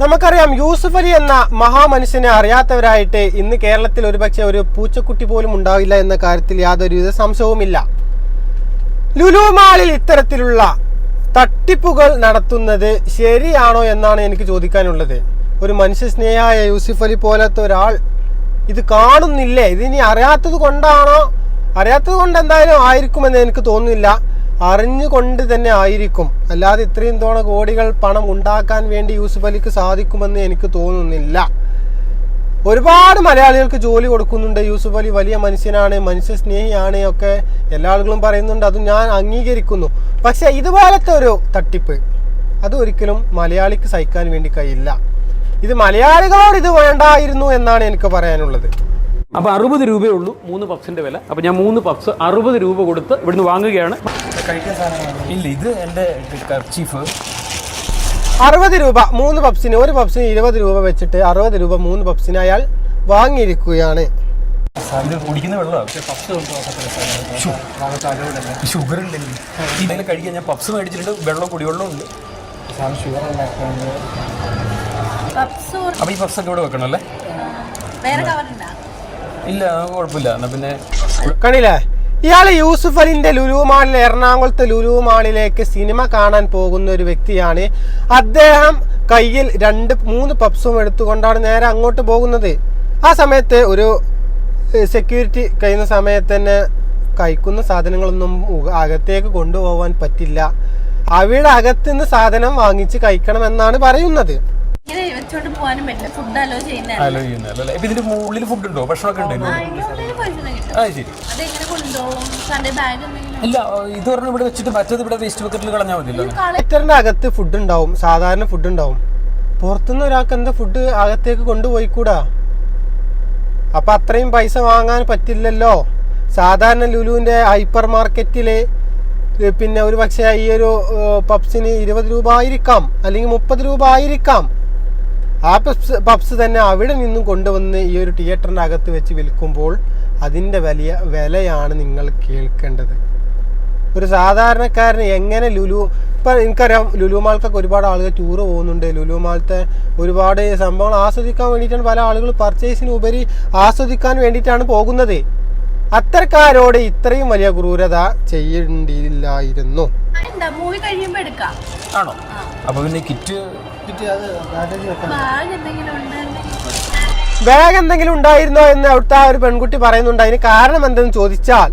നമുക്കറിയാം യൂസുഫ് അലി എന്ന മഹാമനുഷ്യനെ അറിയാത്തവരായിട്ട് ഇന്ന് കേരളത്തിൽ ഒരുപക്ഷെ ഒരു പൂച്ചക്കുട്ടി പോലും ഉണ്ടാവില്ല എന്ന കാര്യത്തിൽ യാതൊരുവിധ സംശയവുമില്ല. ലുലു മാളിൽ ഇത്തരത്തിലുള്ള തട്ടിപ്പുകൾ നടത്തുന്നത് ശരിയാണോ എന്നാണ് എനിക്ക് ചോദിക്കാനുള്ളത്. ഒരു മനുഷ്യ സ്നേഹമായ യൂസുഫ് അലി പോലത്തെ ഒരാൾ ഇത് കാണുന്നില്ലേ? ഇതിനി അറിയാത്തത് കൊണ്ടാണോ? അറിയാത്തത് കൊണ്ട് എന്തായാലും ആയിരിക്കുമെന്ന് എനിക്ക് തോന്നുന്നില്ല. അറിഞ്ഞുകൊണ്ട് തന്നെ ആയിരിക്കും. അല്ലാതെ ഇത്രയും തോണ കോടികൾ പണം ഉണ്ടാക്കാൻ വേണ്ടി യൂസുഫ് അലിക്ക് സാധിക്കുമെന്ന് എനിക്ക് തോന്നുന്നില്ല. ഒരുപാട് മലയാളികൾക്ക് ജോലി കൊടുക്കുന്നുണ്ട്. യൂസുഫ് അലി വലിയ മനുഷ്യനാണ് മനുഷ്യ സ്നേഹിയാണ് ഒക്കെ എല്ലാ ആളുകളും പറയുന്നുണ്ട്. അത് ഞാൻ അംഗീകരിക്കുന്നു. പക്ഷെ ഇതുപോലത്തെ ഒരു തട്ടിപ്പ് അത് ഒരിക്കലും മലയാളിക്ക് സഹിക്കാൻ വേണ്ടി കഴിയില്ല. ഇത് മലയാളികളോട് ഇത് വേണ്ടായിരുന്നു എന്നാണ് എനിക്ക് പറയാനുള്ളത്. അപ്പോൾ അറുപത് രൂപയേ ഉള്ളൂ. മൂന്ന് പഫ്സിന്റെ വില. അപ്പോൾ ഞാൻ മൂന്ന് പഫ്സ് അറുപത് രൂപ കൊടുത്ത് ഇവിടുന്ന് വാങ്ങുകയാണ്. ഇല്ല. ഇത് എന്റെ ചീഫ് അറുപത് രൂപ മൂന്ന് പപ്സിന് ഒരു പപ്സിന് ഇരുപത് രൂപ വെച്ചിട്ട് അറുപത് രൂപ മൂന്ന് പപ്സിന് അയാൾ വാങ്ങിയിരിക്കുകയാണ്. കുടിക്കുന്ന വെള്ളമാണ് ഷുഗർ ഉണ്ട് ഇതിൽ കഴിക്കാൻ ഞാൻ പപ്സ് മേടിച്ചിട്ടുണ്ട്. വെള്ളം കുടിവെള്ളം ഉണ്ട്. അപ്പോൾ ഈ പപ്സ് ഒക്കെ ഇവിടെ വെക്കണം അല്ലേ വേറെ കവറുണ്ടാ ഇല്ല കുഴപ്പമില്ല. എന്നാ പിന്നെ കണ്ടില്ലേ ഇയാൾ യൂസുഫ് അലിന്റെ ലുലു മാളിൽ എറണാകുളത്തെ ലുലു മാളിലേക്ക് സിനിമ കാണാൻ പോകുന്ന ഒരു വ്യക്തിയാണ്. അദ്ദേഹം കയ്യിൽ രണ്ട് മൂന്ന് പപ്സും എടുത്തുകൊണ്ടാണ് നേരെ അങ്ങോട്ട് പോകുന്നത്. ആ സമയത്ത് ഒരു സെക്യൂരിറ്റി കഴിയുന്ന സമയത്ത് തന്നെ കഴിക്കുന്ന സാധനങ്ങളൊന്നും അകത്തേക്ക് കൊണ്ടുപോകാൻ പറ്റില്ല. അവിടെ അകത്തുനിന്ന് സാധനം വാങ്ങിച്ച് കഴിക്കണമെന്നാണ് പറയുന്നത്. വെച്ചോണ്ട് പോകാനും പറ്റില്ല. ഫുഡ് അലോ ചെയ്യുന്നതാണ് അലോ ചെയ്യുന്നതല്ലേ. അപ്പോൾ ഇതിന്റെ ഉള്ളിൽ ഫുഡ് ഉണ്ടോ? ഭക്ഷണമൊക്കെ ഉണ്ടല്ലോ ഭക്ഷണം ആ ശരി. അതെങ്ങനെ കൊണ്ടുപോകും? സൺഡേ ബാഗ് എന്തെങ്കിലും? ഇല്ല ഇത് പറഞ്ഞ് ഇവിടെ വെച്ചിട്ട് മറ്റേത് ഇവിടെ വേസ്റ്റ് ബക്കറ്റിൽ കളഞ്ഞാൽ മതിയല്ലോ. അകത്ത് ഫുഡ് ഉണ്ടാവും. സാധാരണ ഫുഡ് ഉണ്ടാവും. പുറത്തുനിന്ന് ഒരാൾക്ക് എന്താ ഫുഡ് അകത്തേക്ക് കൊണ്ടുപോയിക്കൂടാ? അപ്പൊ അത്രയും പൈസ വാങ്ങാൻ പറ്റില്ലല്ലോ. സാധാരണ ലുലുവിന്റെ ഹൈപ്പർ മാർക്കറ്റിൽ പിന്നെ ഒരു പക്ഷേ ഈ ഒരു പപ്സിന് ഇരുപത് രൂപ ആയിരിക്കാം. അല്ലെങ്കിൽ മുപ്പത് രൂപ ആയിരിക്കാം. ആ പപ്സ് പപ്സ് തന്നെ അവിടെ നിന്നും കൊണ്ടുവന്ന് ഈ ഒരു തിയേറ്ററിന്റെ അകത്ത് വെച്ച് വിൽക്കുമ്പോൾ അതിന്റെ വലിയ വിലയാണ് നിങ്ങൾ കേൾക്കേണ്ടത്. ഒരു സാധാരണക്കാരന് എങ്ങനെ ലുലു ഇപ്പം എനിക്കറിയാം ലുലു മാൾക്കൊക്കെ ഒരുപാട് ആളുകൾ ടൂർ പോകുന്നുണ്ട്. ലുലു മാളത്തെ ഒരുപാട് സംഭവങ്ങൾ ആസ്വദിക്കാൻ വേണ്ടിയിട്ടാണ് പല ആളുകൾ പർച്ചേസിന് ഉപരി ആസ്വദിക്കാൻ വേണ്ടിയിട്ടാണ് പോകുന്നത്. അത്തരക്കാരോട് ഇത്രയും വലിയ ക്രൂരത ചെയ്യേണ്ടിയില്ലായിരുന്നു. മൂവി കഴിയുമ്പോൾ എടുക്കാം. ആണോ? അപ്പോൾ പിന്നെ കിറ്റ് ബാഗ് എന്തെങ്കിലും ഉണ്ടായിരുന്നോ എന്ന് അവിടുത്തെ ആ ഒരു പെൺകുട്ടി പറയുന്നുണ്ട്. അതിന് കാരണം എന്തെന്ന് ചോദിച്ചാൽ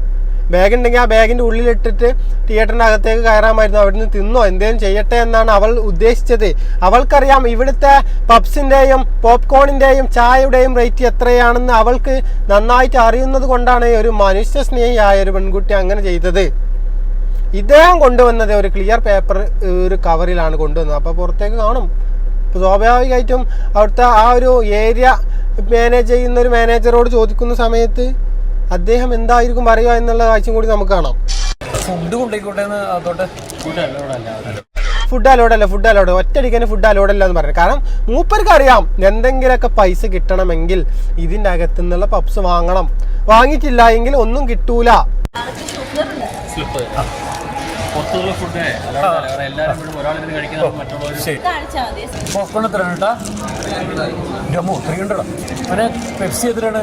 ബാഗ് ഉണ്ടെങ്കിൽ ആ ബാഗിന്റെ ഉള്ളിലിട്ടിട്ട് തിയേറ്ററിന്റെ അകത്തേക്ക് കയറാമായിരുന്നു നിന്ന് തിന്നോ? എന്തേലും ചെയ്യട്ടെ എന്നാണ് അവൾ ഉദ്ദേശിച്ചത്. അവൾക്കറിയാം ഇവിടുത്തെ പബ്സിന്റെയും പോപ്കോണിന്റെയും ചായയുടെയും റേറ്റ് എത്രയാണെന്ന് അവൾക്ക് നന്നായിട്ട് അറിയുന്നത് കൊണ്ടാണ് ഒരു മനുഷ്യ സ്നേഹിയായ ഒരു പെൺകുട്ടി അങ്ങനെ ചെയ്തത്. ഇദ്ദേഹം കൊണ്ടുവന്നത് ഒരു ക്ലിയർ പേപ്പർ ഒരു കവറിലാണ് കൊണ്ടുവന്നത്. അപ്പോൾ പുറത്തേക്ക് കാണും. ഇപ്പോൾ സ്വാഭാവികമായിട്ടും അവിടുത്തെ ആ ഒരു ഏരിയ മാനേജ് ചെയ്യുന്ന ഒരു മാനേജറോട് ചോദിക്കുന്ന സമയത്ത് അദ്ദേഹം എന്തായിരിക്കും പറയുക എന്നുള്ള കാഴ്ചയും കൂടി നമുക്ക് കാണാം. ഫുഡ് അതോട്ടെ. ഫുഡ് അലോഡല്ല ഫുഡ് അലോഡ് ഒറ്റയടിക്കാൻ ഫുഡ് അലോഡല്ല എന്ന് പറയുന്നത് കാരണം മൂപ്പർക്ക് അറിയാം എന്തെങ്കിലുമൊക്കെ പൈസ കിട്ടണമെങ്കിൽ ഇതിന്റെ അകത്തു നിന്നുള്ള പപ്സ് വാങ്ങണം. വാങ്ങിയിട്ടില്ല എങ്കിൽ ഒന്നും കിട്ടൂല. ശരി. കാണിച്ചാൽ മതി. പോപ്കോൺ എത്രയാണ് കേട്ടാ ഡമോ ത്രീ ഹൺഡ്രഡാ പിന്നെ പെപ്സി എത്രയാണ്?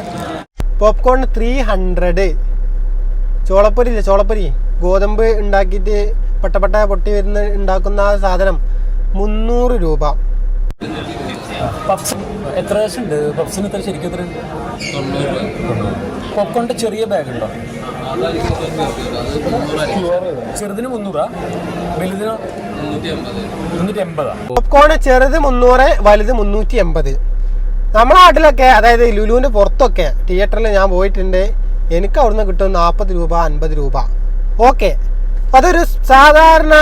പോപ്കോൺ ത്രീ ഹൺഡ്രഡ് ചോളപ്പൊരി ഇല്ലേ? ചോളപ്പൊരി. ഗോതമ്പ് ഉണ്ടാക്കിയിട്ട് പട്ടപ്പട്ട പൊട്ടി വരുന്ന ഉണ്ടാക്കുന്ന ആ സാധനം മുന്നൂറ് രൂപ. പപ്സ് എത്ര ഉണ്ട്? പപ്സിന് എത്ര ശരിക്കും എത്ര? പോപ്കോണിന്റെ ചെറിയ ബാഗ് ഉണ്ടോ? ചെറുതിന് മുന്നൂറാ വലുതിന് ചെറുത് മുന്നൂറ് വലുത് മുന്നൂറ്റി എൺപത് നമ്മുടെ നാട്ടിലൊക്കെ അതായത് ലുലുവിന്റെ പുറത്തൊക്കെ തിയേറ്ററിൽ ഞാൻ പോയിട്ടുണ്ട്. എനിക്ക് അവിടുന്ന് കിട്ടും നാൽപ്പത് രൂപ അൻപത് രൂപ. ഓക്കെ അതൊരു സാധാരണ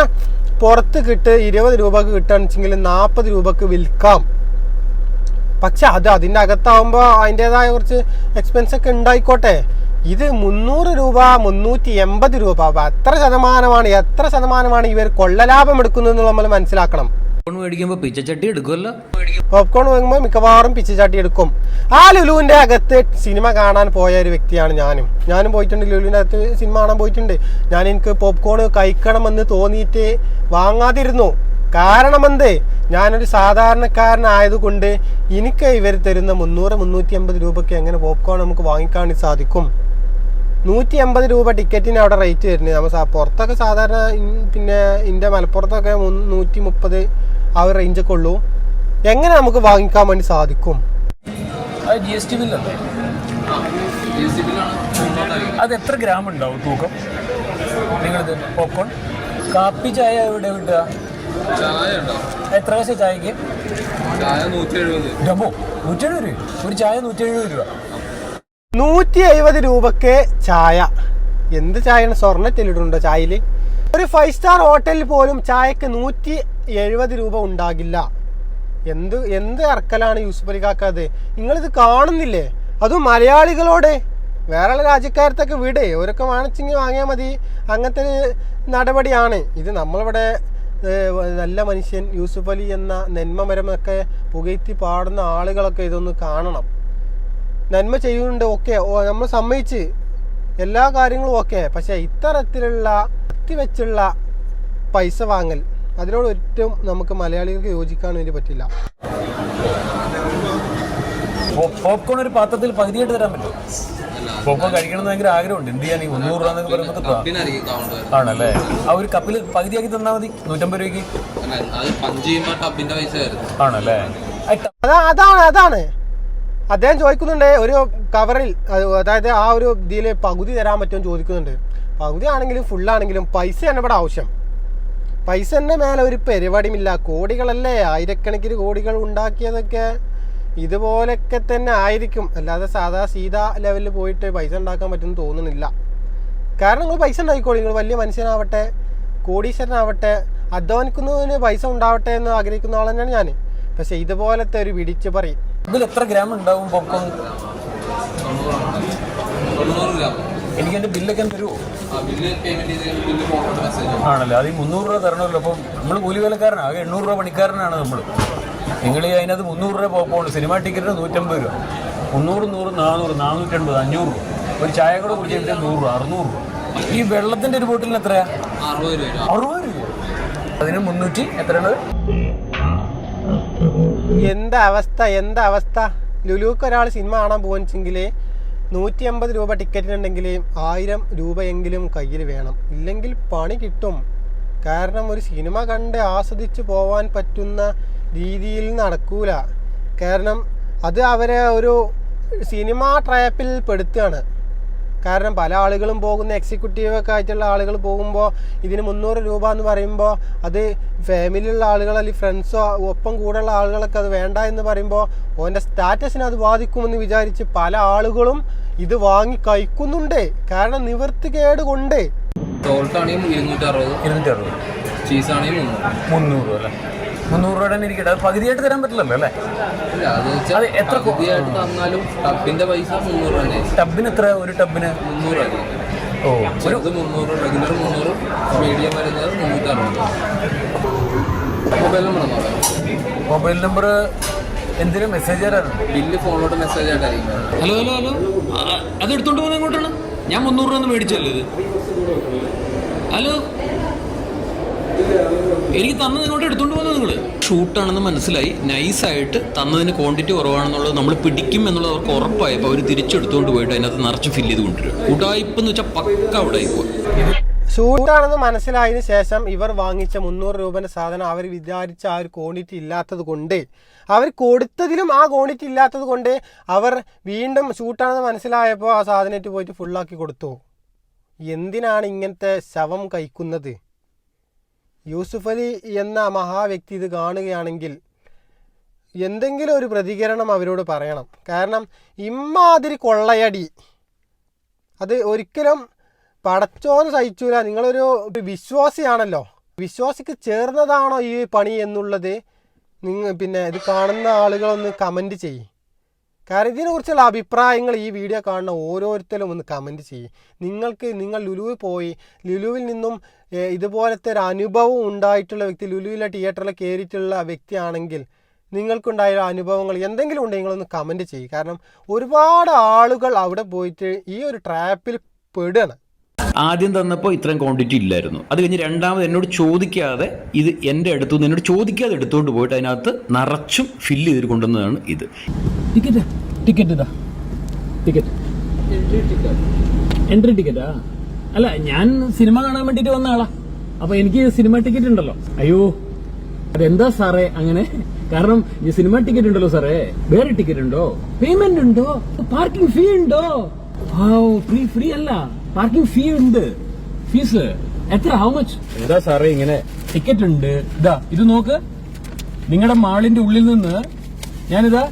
പുറത്ത് കിട്ട് ഇരുപത് രൂപക്ക് കിട്ടുകയാണെന്നുവെച്ചെങ്കിൽ നാൽപ്പത് രൂപക്ക് വിൽക്കാം. പക്ഷെ അത് അതിന്റെ അകത്താവുമ്പോൾ അതിന്റെതായ കുറച്ച് എക്സ്പെൻസൊക്കെ ഉണ്ടായിക്കോട്ടെ. ഇത് മുന്നൂറ് രൂപ മുന്നൂറ്റി എൺപത് രൂപ. അപ്പൊ എത്ര ശതമാനമാണ് എത്ര ശതമാനമാണ് ഇവർ കൊള്ളലാഭം എടുക്കുന്നത് നമ്മൾ മനസ്സിലാക്കണം. മേടിക്കുമ്പോൾ പിച്ചച്ചട്ടി എടുക്കുമല്ലോ? പോപ്കോൺ വാങ്ങുമ്പോൾ മിക്കവാറും പിച്ചച്ചട്ടി എടുക്കും. ആ ലുലുവിന്റെ അകത്ത് സിനിമ കാണാൻ പോയ ഒരു വ്യക്തിയാണ് ഞാനും. ഞാനും പോയിട്ടുണ്ട് ലുലുവിന്റെ അകത്ത് സിനിമ കാണാൻ പോയിട്ടുണ്ട്. ഞാൻ എനിക്ക് പോപ്കോൺ കഴിക്കണമെന്ന് തോന്നിയിട്ട് വാങ്ങാതിരുന്നു. കാരണം എന്ത് ഞാനൊരു സാധാരണക്കാരനായതുകൊണ്ട് എനിക്ക് ഇവർ തരുന്ന മുന്നൂറ് മുന്നൂറ്റി അമ്പത് രൂപയ്ക്ക് എങ്ങനെ പോപ്കോൺ നമുക്ക് വാങ്ങിക്കാൻ സാധിക്കും? നൂറ്റി അമ്പത് രൂപ ടിക്കറ്റിന് അവിടെ റേറ്റ് വരുന്നത്. നമ്മൾ പുറത്തൊക്കെ സാധാരണ പിന്നെ ഇന്ത്യ മലപ്പുറത്തൊക്കെ നൂറ്റി മുപ്പത് ആ ഒരു റേഞ്ചൊക്കെ ഉള്ളൂ. എങ്ങനെ നമുക്ക് വാങ്ങിക്കാൻ വേണ്ടി സാധിക്കും? അത് ജി എസ് ടി ബില്ലല്ലേ അത് എത്ര ഗ്രാം ഉണ്ടാവും തൂക്കം? നിങ്ങളിത് പോപ്കോൺ കാപ്പി ചായ എവിടെ കിട്ടുക? എത്ര പൈസ ചായക്ക്? ചായ നൂറ്റി എഴുപത് ഡമോ നൂറ്റി എഴുപത് രൂപ. ഒരു ചായ നൂറ്റി എഴുപത് രൂപ. നൂറ്റി എഴുപത് രൂപക്ക് ചായ. എന്ത് ചായയാണ്? സ്വർണറ്റിലിട്ടുണ്ടോ ചായയിൽ ഒരു ഫൈവ് സ്റ്റാർ ഹോട്ടലിൽ പോലും ചായക്ക് നൂറ്റി എഴുപത് രൂപ ഉണ്ടാകില്ല. എന്ത് എന്ത് അറക്കലാണ് യൂസുഫ് അലി കാക്കാത് നിങ്ങളിത് കാണുന്നില്ലേ? അതും മലയാളികളോട്. വേറെ രാജ്യക്കാരത്തൊക്കെ വിട്. ഓരൊക്കെ വാങ്ങിച്ചെങ്കിൽ വാങ്ങിയാൽ മതി. അങ്ങനത്തെ ഒരു നടപടിയാണ്. ഇത് നമ്മളിവിടെ നല്ല മനുഷ്യൻ യൂസുഫ് അലി എന്ന നെന്മമരമൊക്കെ പുകയ്ത്തി പാടുന്ന ആളുകളൊക്കെ ഇതൊന്ന് കാണണം. നന്മ ചെയ്യുന്നുണ്ട് ഓക്കെ നമ്മൾ സമ്മതിച്ച്. എല്ലാ കാര്യങ്ങളും ഓക്കെ പക്ഷേ ഇത്തരത്തിലുള്ള വെച്ചുള്ള പൈസ വാങ്ങൽ അതിനോട് ഒറ്റവും നമുക്ക് മലയാളികൾക്ക് യോജിക്കാൻ വേണ്ടി പറ്റില്ല. പോപ്കോൺ ഒരു പാത്രത്തിൽ പകുതിയായിട്ട് തരാൻ പറ്റുമോ പോപ്കോൺ കഴിക്കണം എന്ന് ഭയങ്കര ആഗ്രഹമുണ്ട്. എന്ത് ചെയ്യാൻ മുന്നൂറ് രൂപ എന്നൊക്കെ പറയുമ്പോൾ ആണല്ലേ? ആ ഒരു കപ്പിൽ പകുതിയാക്കി തന്നാൽ മതി. നൂറ്റമ്പത് രൂപയ്ക്ക്. ആണല്ലേ? ആ അതാണ് അതാണ്. അദ്ദേഹം ചോദിക്കുന്നുണ്ട് ഒരു കവറിൽ അതായത് ആ ഒരു ഇതിൽ പകുതി തരാൻ പറ്റുമെന്ന് ചോദിക്കുന്നുണ്ട്. പകുതി ആണെങ്കിലും ഫുള്ളാണെങ്കിലും പൈസയാണ് ഇവിടെ ആവശ്യം. പൈസ തന്നെ മേലെ ഒരു പരിപാടിയുമില്ല. കോടികളല്ലേ ആയിരക്കണക്കിന് കോടികൾ ഉണ്ടാക്കിയതൊക്കെ ഇതുപോലൊക്കെ തന്നെ ആയിരിക്കും. അല്ലാതെ സാധാ സീതാ ലെവലിൽ പോയിട്ട് പൈസ ഉണ്ടാക്കാൻ പറ്റുമെന്ന് തോന്നുന്നില്ല. കാരണം നിങ്ങൾ പൈസ ഉണ്ടാക്കിക്കോളി. നിങ്ങൾ വലിയ മനുഷ്യനാവട്ടെ കോടീശ്വരനാവട്ടെ അധ്വാനിക്കുന്നതിന് പൈസ ഉണ്ടാവട്ടെ എന്ന് ആഗ്രഹിക്കുന്ന ആൾ തന്നെയാണ് ഞാൻ പക്ഷേ ഇതുപോലത്തെ ഒരു വിടിച്ച് പറയും ഇതിൽ എത്ര ഗ്രാം ഉണ്ടാവും പൊക്കം എനിക്ക് എന്റെ ബില്ലൊക്കെ തരുമോ ആണല്ലേ? അത് ഈ മുന്നൂറ് രൂപ തരണമല്ലോ. അപ്പം നമ്മൾ കൂലി വിലക്കാരനാണ് ആകെ എണ്ണൂറ് രൂപ പണിക്കാരനാണ് നമ്മൾ നിങ്ങൾ ഈ അതിനകത്ത് മുന്നൂറ് രൂപ പോകണം സിനിമാ ടിക്കറ്റിന് നൂറ്റമ്പത് രൂപ. മുന്നൂറ് നൂറ് നാനൂറ് നാനൂറ്റൻപത് അഞ്ഞൂറ് രൂപ. ഒരു ചായ കൂടെ കുടിച്ചിട്ട് നൂറ് രൂപ അറുന്നൂറ് രൂപ. ഈ വെള്ളത്തിന്റെ ഒരു ബോട്ടിലിന് എത്രയാ? അറുപത് രൂപ അറുപത് രൂപ അതിന് മുന്നൂറ്റി എത്രയാണ്? എന്താ അവസ്ഥ? എന്താ അവസ്ഥ? ലുലുക്ക് ഒരാൾ സിനിമ കാണാൻ പോകുന്നെങ്കിൽ നൂറ്റി അമ്പത് രൂപ ടിക്കറ്റിനുണ്ടെങ്കിൽ ആയിരം രൂപയെങ്കിലും കയ്യിൽ വേണം. ഇല്ലെങ്കിൽ പണി കിട്ടും. കാരണം ഒരു സിനിമ കണ്ട് ആസ്വദിച്ച് പോവാൻ പറ്റുന്ന രീതിയിൽ നടക്കൂല. കാരണം അത് അവരെ ഒരു സിനിമ ട്രാപ്പിൽ പെടുത്തുകയാണ്. കാരണം പല ആളുകളും പോകുന്ന എക്സിക്യൂട്ടീവൊക്കെ ആയിട്ടുള്ള ആളുകൾ പോകുമ്പോൾ ഇതിന് മുന്നൂറ് രൂപ എന്ന് പറയുമ്പോൾ അത് ഫാമിലിയുള്ള ആളുകൾ അല്ലെങ്കിൽ ഫ്രണ്ട്സോ ഒപ്പം കൂടെയുള്ള ആളുകളൊക്കെ അത് വേണ്ട എന്ന് പറയുമ്പോൾ ഓന്റെ സ്റ്റാറ്റസിനെ അത് ബാധിക്കുമെന്ന് വിചാരിച്ച് പല ആളുകളും ഇത് വാങ്ങി കഴിക്കുന്നുണ്ട്. കാരണം നിവൃത്തികേട് കൊണ്ട്. സോൾട്ട് ആണെങ്കിൽ ചീസ് ആണെങ്കിൽ മുന്നൂറ്. മുന്നൂറ് അല്ലേ? മുന്നൂറ് രൂപ തന്നെ ഇരിക്കട്ടെ. അത് പകുതിയായിട്ട് തരാൻ പറ്റില്ലല്ലോ അല്ലേ? ഇല്ല അത് അത് എത്ര കൊ- പകുതിയായിട്ട് തന്നാലും ടബിന്റെ പൈസ മുന്നൂറ് ടബിന് എത്ര? ഒരു ടബിന്? മുന്നൂറ് ഓ ചെറുത് മുന്നൂറ് റെഗുലർ മുന്നൂറ് മീഡിയം വരുന്നത് മുന്നൂറ്റി അറുപത് മൊബൈൽ നമ്പർ നോക്കാം മൊബൈൽ നമ്പർ എന്തിനും? മെസ്സേജ് തരാറുണ്ട് ബില്ല് ഫോണിലോട്ട് മെസ്സേജ് ആയിട്ടായിരിക്കും. വരുന്നത്. Hello hello hello. ആ, അത് എടുത്തോണ്ട് പോകുന്നത് എങ്ങോട്ടാണ് ഞാൻ മുന്നൂറ് രൂപ ഒന്ന് മേടിച്ചല്ലേ ഇത്? ഹലോ? എനിക്ക് തന്നത് ഇങ്ങോട്ട് എടുത്തുകൊണ്ട് പോകുന്നത് നിങ്ങൾ ഷൂട്ടാണെന്ന് മനസ്സിലായി. നൈസായിട്ട് തന്നതിന് ക്വാണ്ടിറ്റി കുറവാണെന്നുള്ളത് നമ്മൾ പിടിക്കും എന്നുള്ളത് അവർക്ക് ഉറപ്പായപ്പോൾ അവർ തിരിച്ചെടുത്തുകൊണ്ട് പോയിട്ട് അതിനകത്ത് നിറച്ച് ഫില്ല് ചെയ്ത് കൊണ്ടുവരും. ഉടായ്പ് എന്ന് വെച്ചാൽ പക്ക ഉടായ്പ ഷൂട്ടാണെന്ന് മനസ്സിലായതിനു ശേഷം ഇവർ വാങ്ങിച്ച മുന്നൂറ് രൂപന്റെ സാധനം അവർ വിചാരിച്ച ആ ഒരു ക്വാണ്ടിറ്റി ഇല്ലാത്തത് കൊണ്ട് അവർ കൊടുത്തതിലും ആ ക്വാണ്ടിറ്റി ഇല്ലാത്തത് കൊണ്ട് അവർ വീണ്ടും ഷൂട്ടാണെന്ന് മനസ്സിലായപ്പോൾ ആ സാധനമായിട്ട് പോയിട്ട് ഫുള്ളാക്കി കൊടുത്തു. എന്തിനാണ് ഇങ്ങനത്തെ ശവം കഴിക്കുന്നത്? യൂസുഫ് അലി എന്ന മഹാവ്യക്തി ഇത് കാണുകയാണെങ്കിൽ എന്തെങ്കിലും ഒരു പ്രതികരണം അവരോട് പറയണം. കാരണം ഇമ്മാതിരി കൊള്ളയടി. അത് ഒരിക്കലും പടച്ചോന്ന് സഹിച്ചൂല. നിങ്ങളൊരു വിശ്വാസിയാണല്ലോ. വിശ്വാസിക്ക് ചേർന്നതാണോ ഈ പണി എന്നുള്ളത് നിങ്ങൾ പിന്നെ ഇത് കാണുന്ന ആളുകളൊന്ന് കമന്റ് ചെയ്യും. കാരണം ഇതിനെക്കുറിച്ചുള്ള അഭിപ്രായങ്ങൾ ഈ വീഡിയോ കാണുന്ന ഓരോരുത്തരും ഒന്ന് കമന്റ് ചെയ്യും. നിങ്ങൾക്ക് നിങ്ങൾ ലുലുവിൽ പോയി ലുലുവിൽ നിന്നും ഇതുപോലത്തെ ഒരു അനുഭവം ഉണ്ടായിട്ടുള്ള വ്യക്തി ലുലുവിലെ തിയേറ്ററിൽ കയറിയിട്ടുള്ള വ്യക്തിയാണെങ്കിൽ നിങ്ങൾക്കുണ്ടായ അനുഭവങ്ങൾ എന്തെങ്കിലും ഉണ്ടെങ്കിൽ നിങ്ങളൊന്ന് കമന്റ് ചെയ്യും. കാരണം ഒരുപാട് ആളുകൾ അവിടെ പോയിട്ട് ഈ ഒരു ട്രാപ്പിൽ പെടുകയാണ്. ആദ്യം തന്നപ്പോൾ ഇത്രയും ക്വാണ്ടിറ്റി ഇല്ലായിരുന്നു. അത് കഴിഞ്ഞ് രണ്ടാമത് എന്നോട് ചോദിക്കാതെ ഇത് എന്റെ അടുത്തു നിന്ന് എന്നോട് ചോദിക്കാതെ എടുത്തുകൊണ്ട് പോയിട്ട് അതിനകത്ത് നിറച്ചും ഫില്ല് ചെയ്ത് കൊണ്ടുവന്നതാണ് ഇത്. ടിക്കറ്റ് ടിക്കറ്റ് ഇതാ. ടിക്കറ്റ് എൻട്രി ടിക്കറ്റാ അല്ല ഞാൻ സിനിമ കാണാൻ വേണ്ടിട്ട് വന്ന ആളാ. അപ്പൊ എനിക്ക് സിനിമ ടിക്കറ്റ് ഉണ്ടല്ലോ. അയ്യോ അതെന്താ സാറേ അങ്ങനെ? കാരണം ഈ സിനിമ ടിക്കറ്റ് ഉണ്ടല്ലോ സാറേ. വേറെ ടിക്കറ്റ് ഉണ്ടോ? പേയ്മെന്റ് ഉണ്ടോ? പാർക്കിംഗ് ഫീ ഉണ്ടോ? ഫ്രീ ഫ്രീ അല്ല. പാർക്കിംഗ് ഫീ ഉണ്ട്. ഫീസ് എത്ര? ഹൗ മച്ച് എന്താ സാറേ ഇങ്ങനെ? ടിക്കറ്റ് ഉണ്ട്. ഇതാ ഇത് നോക്ക്. നിങ്ങളുടെ മാളിന്റെ ഉള്ളിൽ നിന്ന് ഞാനിതാ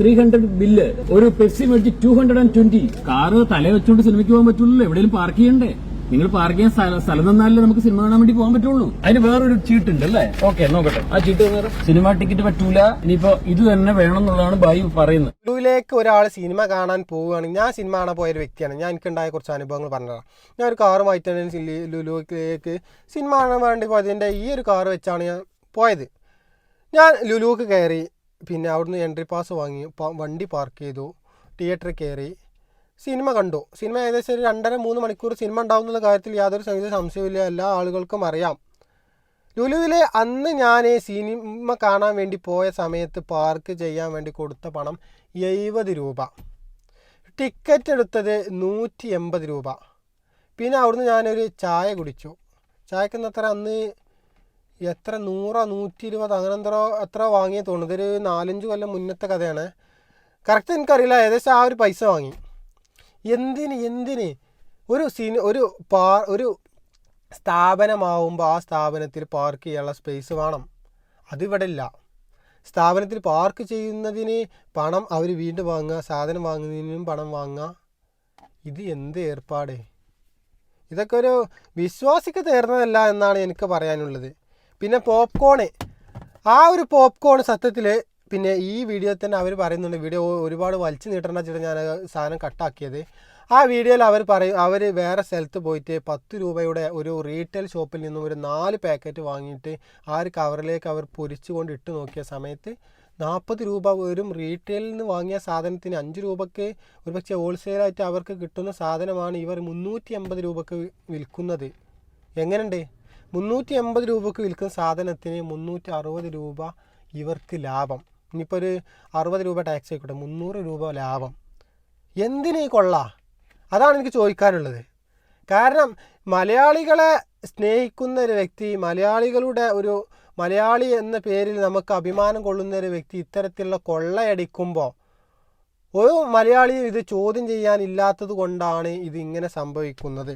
ത്രീ ഹൺഡ്രഡ് ബില്ല് ഒരു പെപ്സി മേടിച്ച് two hundred and twenty car തല വെച്ചോണ്ട് സിനിമയ്ക്ക് പോകാൻ പറ്റുള്ളൂ എവിടെയും പാർക്ക് ചെയ്യണ്ടേ? നിങ്ങൾ പാർക്ക് ചെയ്യാൻ സ്ഥല- തന്നാലേ നമുക്ക് സിനിമ കാണാൻ വേണ്ടി പോകാൻ പറ്റുള്ളൂ. അതിന് വേറൊരു ചീട്ട് ഉണ്ട് അല്ലേ ഓക്കെ നോക്കട്ടെ. ആ ചീട്ട്. സിനിമ ടിക്കറ്റ് പറ്റൂല. ഇനിയിപ്പോ ഇത് തന്നെ വേണം എന്നുള്ളതാണ് ബായി പറയുന്നത്. ലുലുവിലേക്ക് ഒരാൾ സിനിമ കാണാൻ പോവുകയാണെങ്കിൽ ഞാൻ സിനിമ കാണാൻ പോയൊരു വ്യക്തിയാണ്. ഞാൻ എനിക്കുണ്ടായ കുറച്ച് അനുഭവങ്ങൾ പറഞ്ഞതാണ്. ഞാൻ ഒരു കാർ സില്ലി- ലുലുവിലേക്ക് സിനിമ കാണാൻ വേണ്ടി പോയതിന്റെ ഈ ഒരു കാറ് വെച്ചാണ് ഞാൻ പോയത്. ഞാൻ ലുലുക്ക് കയറി. പിന്നെ അവിടുന്ന് എൻട്രി പാസ് വാങ്ങി വണ്ടി പാർക്ക് ചെയ്തു തിയേറ്ററിൽ കയറി സിനിമ കണ്ടു. സിനിമ ഏകദേശം ഒരു രണ്ടര മൂന്ന് മണിക്കൂർ സിനിമ ഉണ്ടാവും എന്നുള്ള കാര്യത്തിൽ യാതൊരു സംഗീത സംശയമില്ല എല്ലാ ആളുകൾക്കും അറിയാം. ലുലുവിലെ അന്ന് ഞാൻ സിനിമ കാണാൻ വേണ്ടി പോയ സമയത്ത് പാർക്ക് ചെയ്യാൻ വേണ്ടി കൊടുത്ത പണം എഴുപത് രൂപ. ടിക്കറ്റ് എടുത്തത് നൂറ്റി എൺപത് രൂപ. പിന്നെ അവിടുന്ന് ഞാനൊരു ചായ കുടിച്ചു. ചായക്കുന്നത്ര അന്ന് എത്ര നൂറോ നൂറ്റി ഇരുപത് അങ്ങനെ എന്തോ എത്ര വാങ്ങിയ തോന്നുന്നു. ഇതൊരു നാലഞ്ച് കൊല്ലം മുന്നത്തെ കഥയാണ്. കറക്റ്റ് എനിക്കറിയില്ല. ഏകദേശം ആ ഒരു പൈസ വാങ്ങി. എന്തിന് എന്തിന്? ഒരു സിനി ഒരു പാ ഒരു സ്ഥാപനമാവുമ്പോൾ ആ സ്ഥാപനത്തിൽ പാർക്ക് ചെയ്യാനുള്ള സ്പേസ് വേണം. അതിവിടെ ഇല്ല സ്ഥാപനത്തിൽ പാർക്ക് ചെയ്യുന്നതിന് പണം അവർ വീണ്ടും വാങ്ങുക സാധനം വാങ്ങുന്നതിനും പണം വാങ്ങുക. ഇത് എന്ത് ഏർപ്പാടേ? ഇതൊക്കെ ഒരു വിശ്വാസിക്ക് തീർന്നതല്ല എന്നാണ് എനിക്ക് പറയാനുള്ളത്. പിന്നെ പോപ്കോണ് ആ ഒരു പോപ്കോൺ സത്യത്തിൽ പിന്നെ ഈ വീഡിയോ തന്നെ അവർ പറയുന്നുണ്ട്. വീഡിയോ ഒരുപാട് വലിച്ചു നീട്ടേണ്ട വെച്ചിട്ട് ഞാൻ സാധനം കട്ടാക്കിയത് ആ വീഡിയോയിൽ അവർ പറയും അവർ വേറെ സ്ഥലത്ത് പോയിട്ട് പത്ത് രൂപയുടെ ഒരു റീറ്റെയിൽ ഷോപ്പിൽ നിന്നും ഒരു നാല് പാക്കറ്റ് വാങ്ങിയിട്ട് ആ ഒരു കവറിലേക്ക് അവർ പൊരിച്ചുകൊണ്ട് ഇട്ട് നോക്കിയ സമയത്ത് നാൽപ്പത് രൂപ വരും റീറ്റെയിലിൽ നിന്ന് വാങ്ങിയ സാധനത്തിന് അഞ്ച് രൂപയ്ക്ക് ഒരുപക്ഷെ ഹോൾസെയിലായിട്ട് അവർക്ക് കിട്ടുന്ന സാധനമാണ് ഇവർ മുന്നൂറ്റി അമ്പത് രൂപക്ക് വിൽക്കുന്നത്. എങ്ങനെയുണ്ട്? മുന്നൂറ്റി എൺപത് രൂപക്ക് വിൽക്കുന്ന സാധനത്തിന് മുന്നൂറ്റി അറുപത് രൂപ ഇവർക്ക് ലാഭം. ഇനിയിപ്പോൾ ഒരു അറുപത് രൂപ ടാക്സ് ആയിക്കോട്ടെ മുന്നൂറ് രൂപ ലാഭം. എന്തിനീ കൊള്ള? അതാണ് എനിക്ക് ചോദിക്കാനുള്ളത്. കാരണം മലയാളികളെ സ്നേഹിക്കുന്ന ഒരു വ്യക്തി മലയാളികളുടെ ഒരു മലയാളി എന്ന പേരിൽ നമുക്ക് അഭിമാനം കൊള്ളുന്ന ഒരു വ്യക്തി ഇത്തരത്തിലുള്ള കൊള്ളയടിക്കുമ്പോൾ ഒരു മലയാളിയും ഇത് ചോദ്യം ചെയ്യാനില്ലാത്തത് കൊണ്ടാണ് ഇത് ഇങ്ങനെ സംഭവിക്കുന്നത്.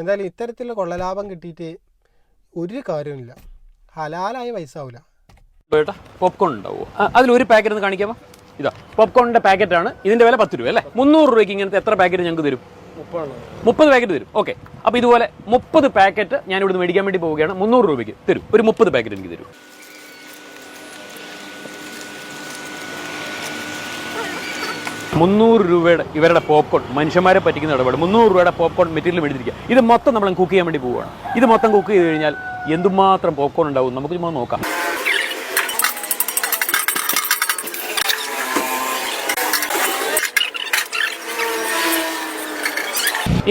എന്തായാലും ഇത്തരത്തിൽ കൊള്ളലാഭം കിട്ടിയിട്ട് ഒരു കാര്യമില്ല ഹലാലായ പൈസ ആവില്ല പോപ്കോൺ ഉണ്ടാവുമോ അതിലൊരു പാക്കറ്റ് ഒന്ന് കാണിക്കാമോ? ഇതാ പോപ്കോണിന്റെ പാക്കറ്റ് ആണ്. ഇതിന്റെ വില പത്ത് രൂപ അല്ലേ? മുന്നൂറ് രൂപയ്ക്ക് ഇങ്ങനത്തെ എത്ര പാക്കറ്റ് ഞങ്ങൾക്ക് തരും? മുപ്പത് പാക്കറ്റ് തരും. ഓക്കെ അപ്പോൾ ഇതുപോലെ മുപ്പത് പാക്കറ്റ് ഞാൻ ഇവിടുന്ന് മേടിക്കാൻ വേണ്ടി പോവുകയാണ്. മുന്നൂറ് രൂപയ്ക്ക് തരും. ഒരു മുപ്പത് പാക്കറ്റ് എനിക്ക് തരും. മുന്നൂറ് രൂപയുടെ ഇവരുടെ പോപ്കോൺ മനുഷ്യന്മാരെ പറ്റിക്കുന്ന ഇടപാട്. മുന്നൂറ് രൂപയുടെ പോപ്കോൺ മെറ്റീരിയൽ മേടിച്ചിരിക്കുക ഇത് മൊത്തം നമ്മൾ കുക്ക് ചെയ്യാൻ വേണ്ടി പോവുകയാണ്. ഇത് മൊത്തം കുക്ക് ചെയ്ത് കഴിഞ്ഞാൽ എന്തുമാത്രം പോപ്കോൺ ഉണ്ടാവും നമുക്ക് ചുമ്മാ നോക്കാം.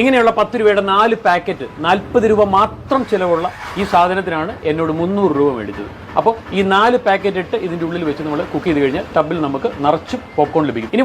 ഇങ്ങനെയുള്ള പത്ത് രൂപയുടെ നാല് പാക്കറ്റ് നാൽപ്പത് രൂപ മാത്രം ചിലവുള്ള ഈ സാധനത്തിനാണ് എന്നോട് മുന്നൂറ് രൂപ മേടിച്ചത്. അപ്പോൾ ഈ നാല് പാക്കറ്റ് ഇട്ട് ഇതിന്റെ ഉള്ളിൽ വെച്ച് നമ്മൾ കുക്ക് ചെയ്ത് കഴിഞ്ഞാൽ ടബിൽ നമുക്ക് നിറച്ച് പോപ്കോൺ ലഭിക്കും. ഇനി